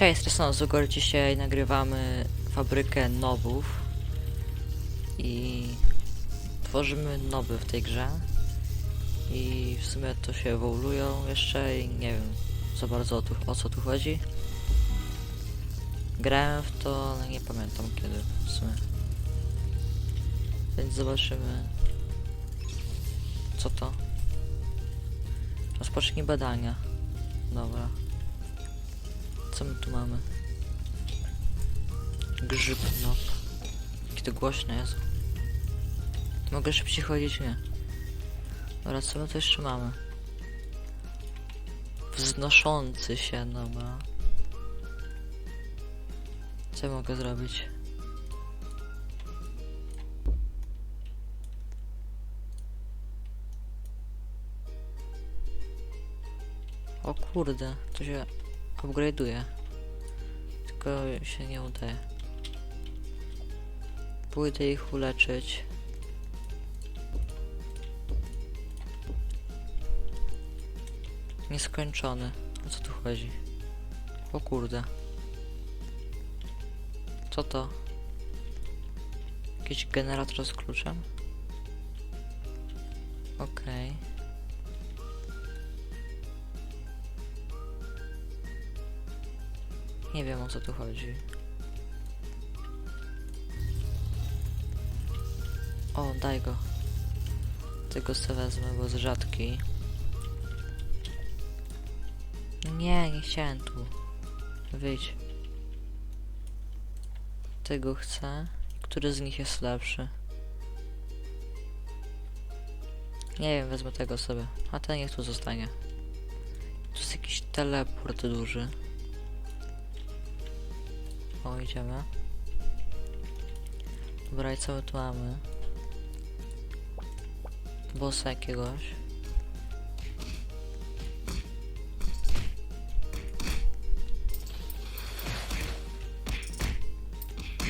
Cześć, Stresono Zugor. Dzisiaj nagrywamy fabrykę nowów i tworzymy noby w tej grze i w sumie to się ewoluują jeszcze i nie wiem za bardzo o, tu, o co tu chodzi. Grałem w to, ale nie pamiętam kiedy w sumie. Więc zobaczymy co to. Rozpocznij badania. Dobra. Co my tu mamy? Grzyb, no. Jakie to głośne jest. Mogę szybciej chodzić? Nie. Dobra, co my tu jeszcze mamy? Wznoszący się, dobra. Co ja mogę zrobić? O kurde, to się upgrade'uje. Tylko się nie udaje. Pójdę ich uleczyć. Nieskończony. O co tu chodzi? O kurde. Co to? Jakiś generator z kluczem? Okej. Nie wiem o co tu chodzi. O, daj go. Tego sobie wezmę, bo jest rzadki. Nie, nie chciałem tu. Wyjdź. Tego chcę. Który z nich jest lepszy? Nie wiem, wezmę tego sobie. A ten niech tu zostanie. Tu jest jakiś teleport duży. O, idziemy. Dobra, i co tu mamy? Bossa jakiegoś.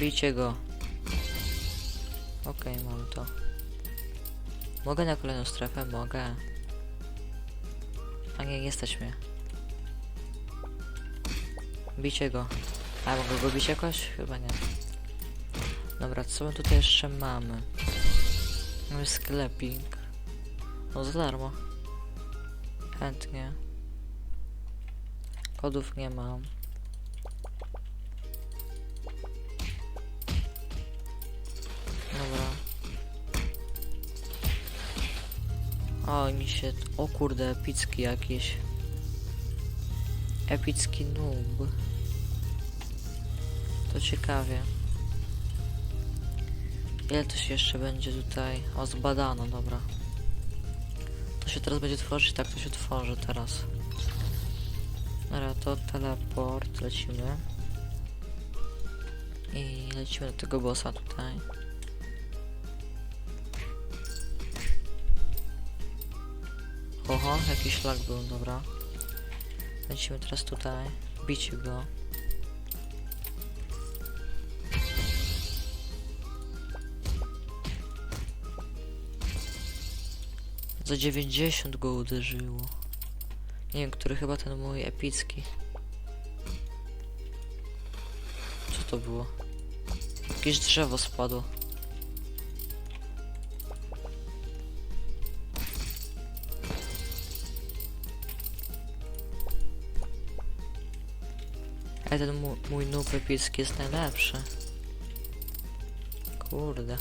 Bijcie go. Okej, mam to. Mogę na kolejną strefę? Mogę. A nie, mnie. Bijcie go. A mogę go bić jakoś? Chyba nie. Dobra, co my tutaj jeszcze mamy? Mamy sklepik. No za darmo. Chętnie. Kodów nie mam. Dobra. O, mi się... O kurde, epicki jakiś. Epicki noob. To ciekawie. Ile to się jeszcze będzie tutaj? O, zbadano, dobra. To się teraz będzie tworzyć? Tak, to się tworzy teraz. Dobra, to teleport, lecimy. I lecimy do tego bossa tutaj. Oho, jakiś lag był, dobra. Lecimy teraz tutaj. Bicie go. Za 90 go uderzyło. Nie wiem, który chyba ten mój epicki. Co to było? Jakieś drzewo spadło. Ale ten mój, mój noob epicki jest najlepszy. Kurde.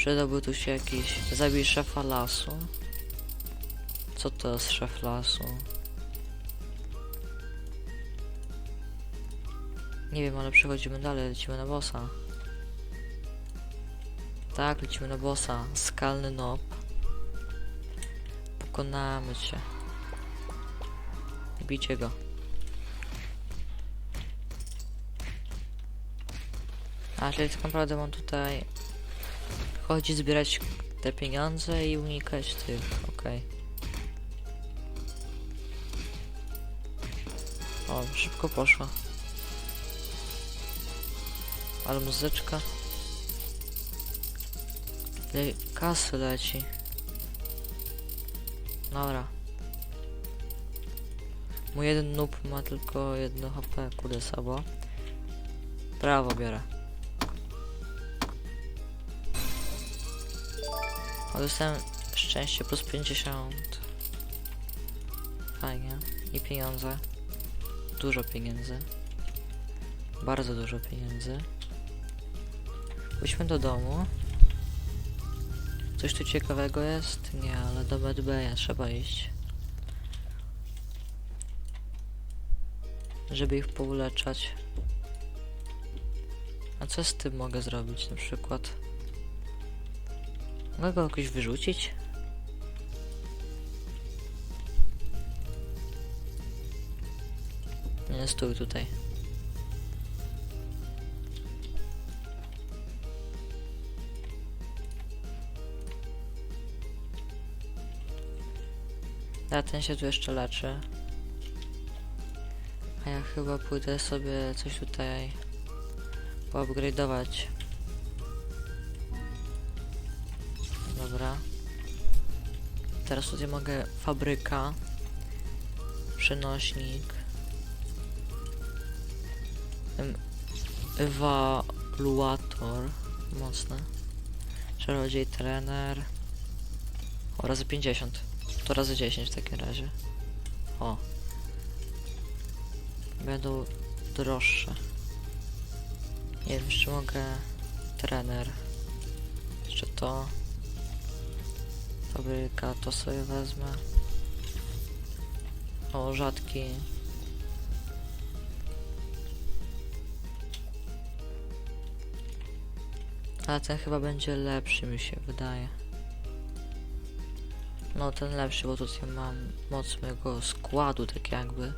Przydałby tu się jakiś... Zabij szefa lasu. Co to jest szef lasu? Nie wiem, ale przechodzimy dalej, lecimy na bossa. Tak, lecimy na bossa. Skalny nob. Pokonamy cię. Bijcie go. A, czyli tak naprawdę mam tutaj chodzi zbierać te pieniądze i unikać tych, okej. O, szybko poszło. Ale muzyczka. Le kasy leci. Dobra. Mój jeden noob ma tylko jedno HP, kurde sabo. Brawo, biorę. O, dostałem szczęście plus 50. Fajnie. I pieniądze. Dużo pieniędzy. Bardzo dużo pieniędzy. Pójdźmy do domu. Coś tu ciekawego jest? Nie, ale do Medbaya trzeba iść. Żeby ich pouleczać. A co z tym mogę zrobić na przykład? Mogę go jakoś wyrzucić? Nie, stój tutaj. A ten się tu jeszcze leczy. A ja chyba pójdę sobie coś tutaj poupgrade'ować. Teraz tutaj mogę fabryka, przenośnik, ewaluator, mocne, czarodziej, trener, o razy 50, to razy 10 w takim razie. O. Będą droższe. Nie wiem, czy mogę trener. Jeszcze to. Fabryka, to sobie wezmę. O, rzadki. Ale ten chyba będzie lepszy, mi się wydaje. No, ten lepszy, bo tutaj mam moc mojego składu, tak jakby.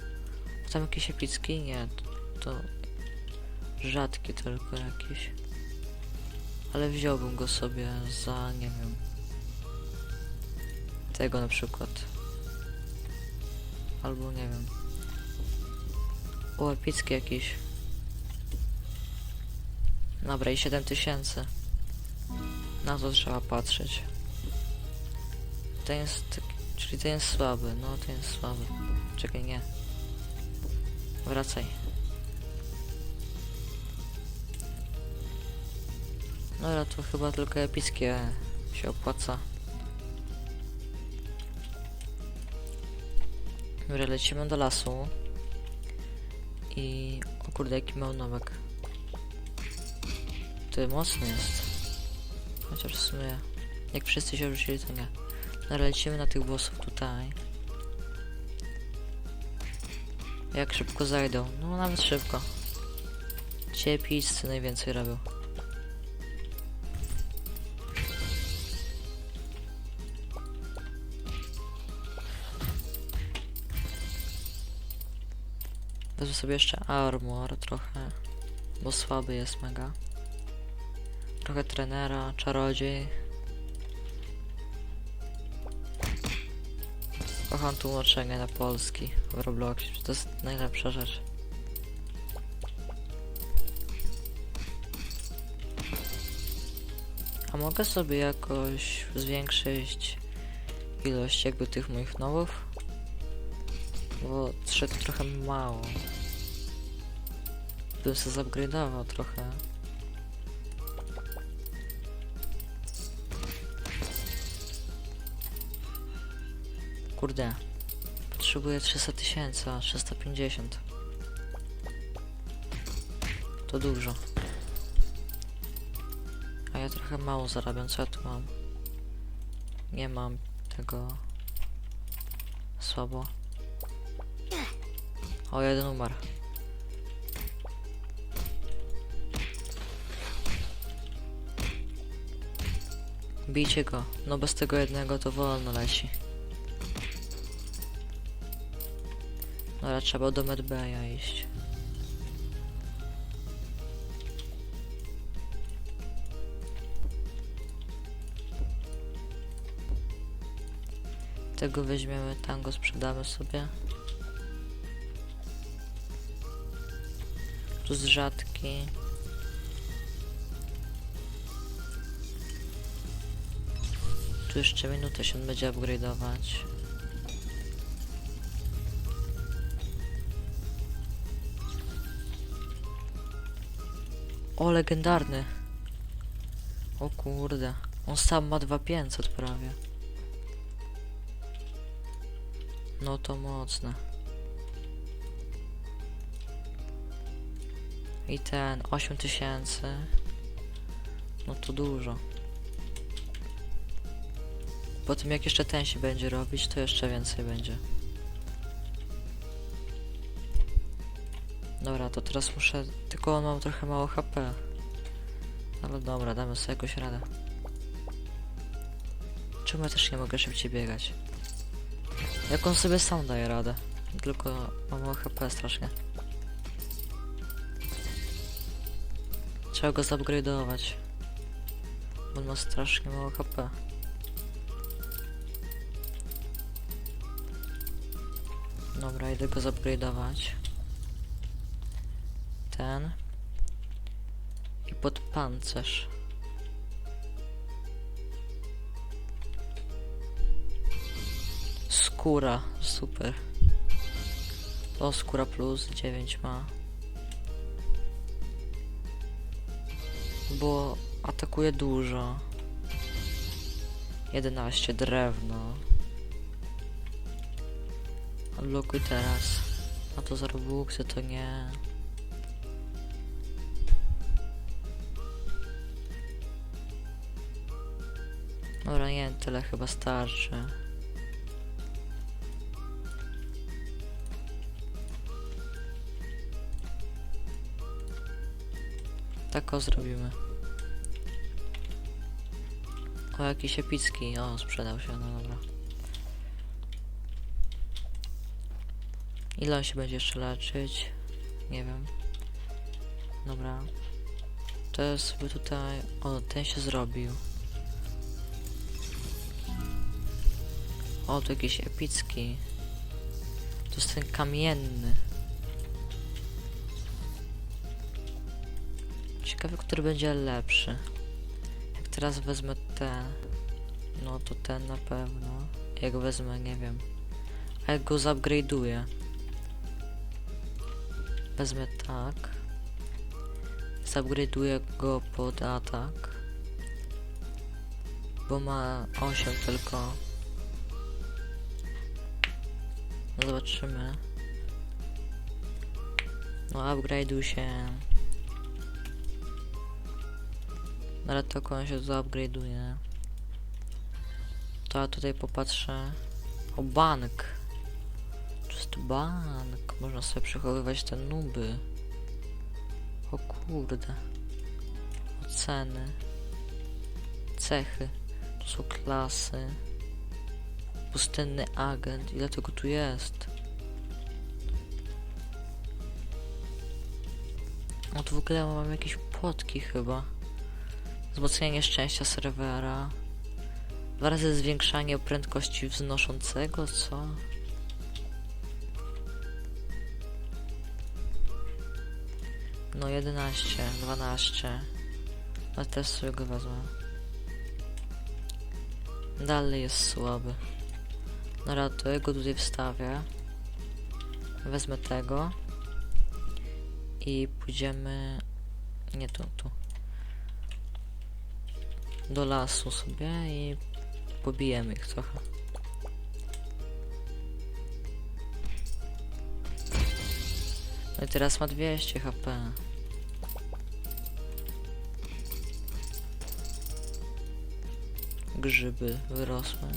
Tam jakieś epicki? Nie, to rzadki tylko jakiś. Ale wziąłbym go sobie za, nie wiem, tego na przykład. Albo nie wiem. O, epicki jakiś. Dobra, i 7000. Na to trzeba patrzeć. Ten jest, czyli ten jest słaby, no ten jest słaby. Czekaj, nie. Wracaj. Ale to chyba tylko epickie się opłaca. Dobra, lecimy do lasu. I... O kurde, jaki małnomek. Ty, mocny jest. Chociaż w sumie... Jak wszyscy się ruszyli, to nie. Dobra, lecimy na tych bossów tutaj. Jak szybko zajdą? No nawet szybko. Ciepiscy najwięcej robią. Wezmę sobie jeszcze armor trochę, bo słaby jest mega. Trochę trenera, czarodziej. Kocham tłumaczenie na polski w Robloxie, to jest najlepsza rzecz. A mogę sobie jakoś zwiększyć ilość jakby tych moich nowów? Bo trzy to trochę mało. Bym się zupgrade'ował trochę. Kurde. Potrzebuję 300 tysięcy, a 350. To dużo. A ja trochę mało zarabiam, co ja tu mam? Nie mam tego... Słabo. O, jeden umarł. Bijcie go. No bez tego jednego to wolno leci. Dobra, trzeba do Medbaya iść. Tego weźmiemy, tam go sprzedamy sobie. kaktus rzadki. Tu jeszcze minutę się będzie upgrade'ować. O, legendarny. O kurde. On sam ma 2500 prawie. No to mocne. I ten 8000. No to dużo. Potem jak jeszcze ten się będzie robić, to jeszcze więcej będzie. Dobra, to teraz muszę... Tylko mam trochę mało HP. Ale dobra, damy sobie jakoś radę. Czemu ja też nie mogę szybciej biegać? Jak on sobie sam daje radę? Tylko mam mało HP strasznie. Trzeba go zupgrade'ować. On ma strasznie mało HP. Dobra, idę go zupgrade'ować. Ten. I pod pancerz. Skóra, super. To skóra plus 9 ma. Bo atakuje dużo. 11 drewno. Odblokuj teraz. A to za Robuxy to nie. Dobra, nie, tyle chyba starczy. Tak o zrobimy. O, jakiś epicki. O, sprzedał się, no dobra. Ile on się będzie jeszcze leczyć? Nie wiem. Dobra. To jest sobie tutaj... O, ten się zrobił. O, tu jakiś epicki. To jest ten kamienny. Ciekawe, który będzie lepszy. Jak teraz wezmę ten, no to ten na pewno. Jak wezmę, nie wiem. A jak go zupgrade'uję. Wezmę tak. Zupgrade'uję go pod atak. Bo ma 8 tylko. No zobaczymy. No upgrade'uj się. Ale to on się zaupgrade'uje. To ja tutaj popatrzę. O bank. Jest bank. Można sobie przechowywać te nuby. O kurde. Oceny. Cechy. To są klasy. Pustynny agent. Ile tego tu jest? O, tu w ogóle mam jakieś płotki chyba. Wzmocnienie szczęścia serwera. Dwa razy zwiększanie prędkości wznoszącego, co? No 11, 12. Ale też sobie go wezmę. Dalej jest słaby. Dobra, to ja go tutaj wstawię. Wezmę tego. I pójdziemy... Nie tu, tu do lasu sobie i pobijemy ich trochę. No i teraz ma 200 HP. Grzyby wyrosły.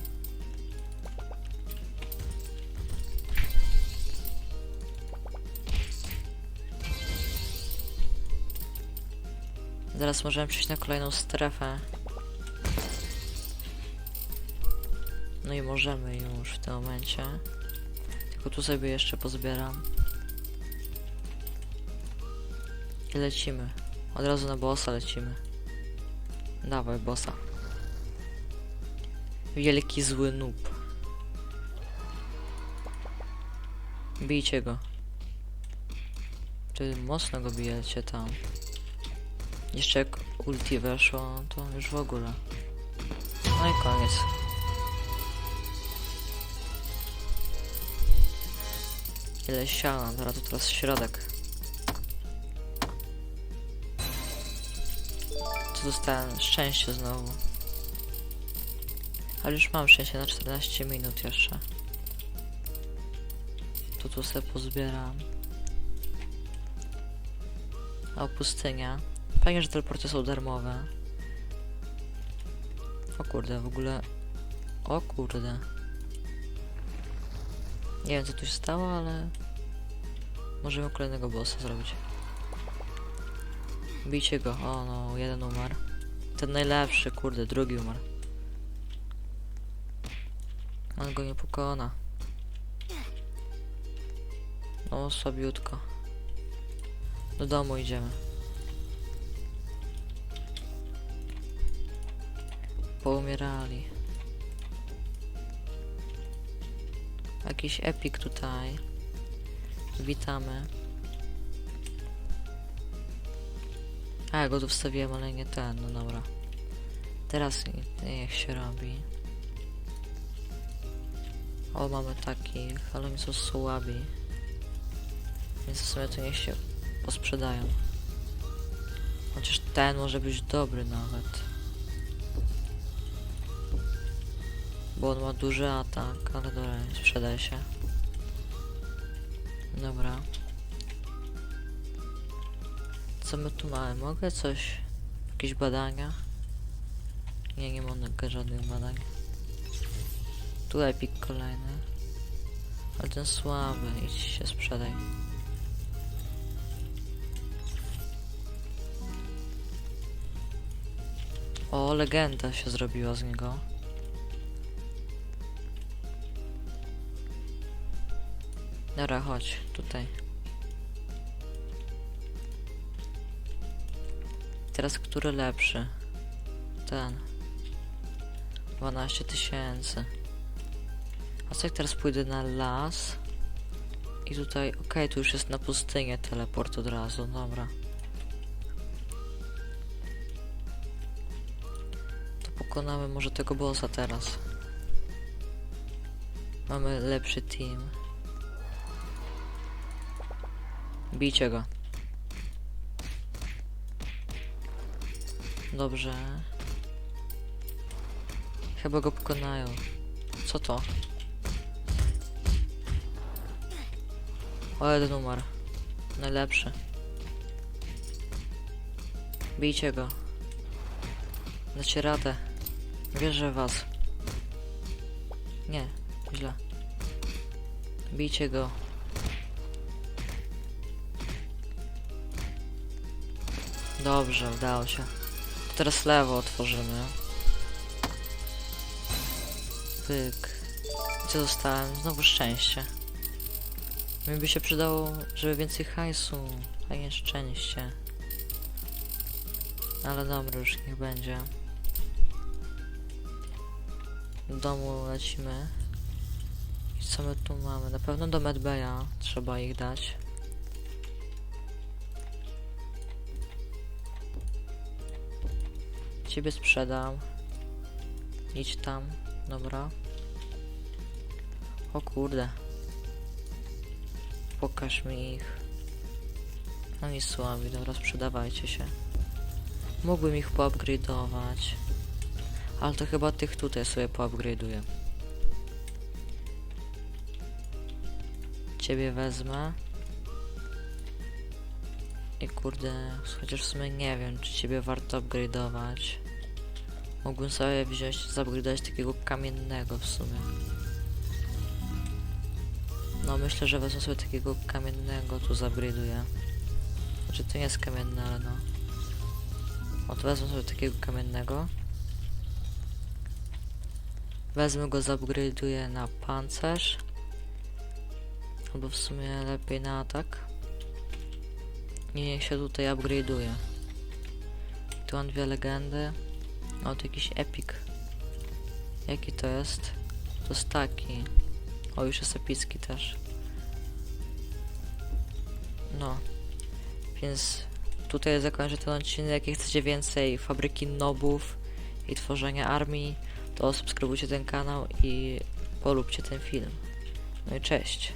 Zaraz możemy przejść na kolejną strefę. No i możemy już w tym momencie. Tylko tu sobie jeszcze pozbieram. I lecimy. Od razu na bossa lecimy. Dawaj bossa. Wielki zły noob. Bijcie go. Ty mocno go bijecie tam. Jeszcze jak ulti weszło, to już w ogóle. No i koniec. Ile siana, dobra to teraz środek. dostałem szczęście znowu. Ale już mam szczęście na 14 minut jeszcze. To tu sobie pozbieram. O, pustynia. Fajnie, że teleporty są darmowe. O kurde, w ogóle... O kurde. Nie wiem co tu się stało, ale... Możemy kolejnego bossa zrobić. Bijcie go. O no, jeden umarł. Ten najlepszy, kurde, drugi umarł. On go nie pokona. No, słabiutko. Do domu idziemy. Poumierali. Jakiś epik tutaj. Witamy. A, ja go tu wstawiłem, ale nie ten, no dobra. Teraz niech się robi. O, mamy takich, ale oni są słabi. Więc w sumie to niech się posprzedają. Chociaż ten może być dobry nawet. Bo on ma duży atak, ale dobra, sprzedaj się. Dobra. Co my tu mamy? Mogę coś? Jakieś badania? Nie, nie mogę żadnych badań. Tu epik kolejny. Ale ten słaby, idź się sprzedaj. O, legenda się zrobiła z niego. Dobra, chodź, tutaj. Teraz który lepszy? Ten. 12 tysięcy. A co jak teraz pójdę na las? I tutaj, okej, tu już jest na pustynię teleport od razu, dobra. To pokonamy może tego bossa teraz. Mamy lepszy team. Bijcie go. Dobrze. Chyba go pokonają. Co to? O, jeden umarł. Najlepszy. Bijcie go. Dacie radę. Wierzę w was. Nie, źle. Bijcie go. Dobrze, udało się. Teraz lewo otworzymy. Pyk. Co dostałem? Znowu szczęście. Mi by się przydało, żeby więcej hajsu, a nie szczęście. Ale dobra, już niech będzie. Do domu lecimy. I co my tu mamy? Na pewno do Medbeja trzeba ich dać. Ciebie sprzedam. Idź tam, dobra. O kurde. Pokaż mi ich. Oni słabi, dobra, sprzedawajcie się. Mógłbym ich poupgrade'ować. Ale to chyba tych tutaj sobie poupgrade'uję. Ciebie wezmę. I kurde, chociaż w sumie nie wiem, czy ciebie warto upgrade'ować. Mógłbym sobie wziąć, zupgrade'ować takiego kamiennego w sumie. No myślę, że wezmę sobie takiego kamiennego, tu zupgrade'uję. Znaczy to nie jest kamienny, ale no. O, to wezmę sobie takiego kamiennego. Wezmę go, zupgrade'uję na pancerz. Albo w sumie lepiej na atak. I niech się tutaj upgrade'uje. Tu mam dwie legendy. O, to jakiś epic. Jaki to jest? To jest taki. O, już jest epicki też. No. Więc tutaj zakończę ten odcinek. Jak chcecie więcej fabryki nobów i tworzenia armii, to subskrybujcie ten kanał i polubcie ten film. No i cześć.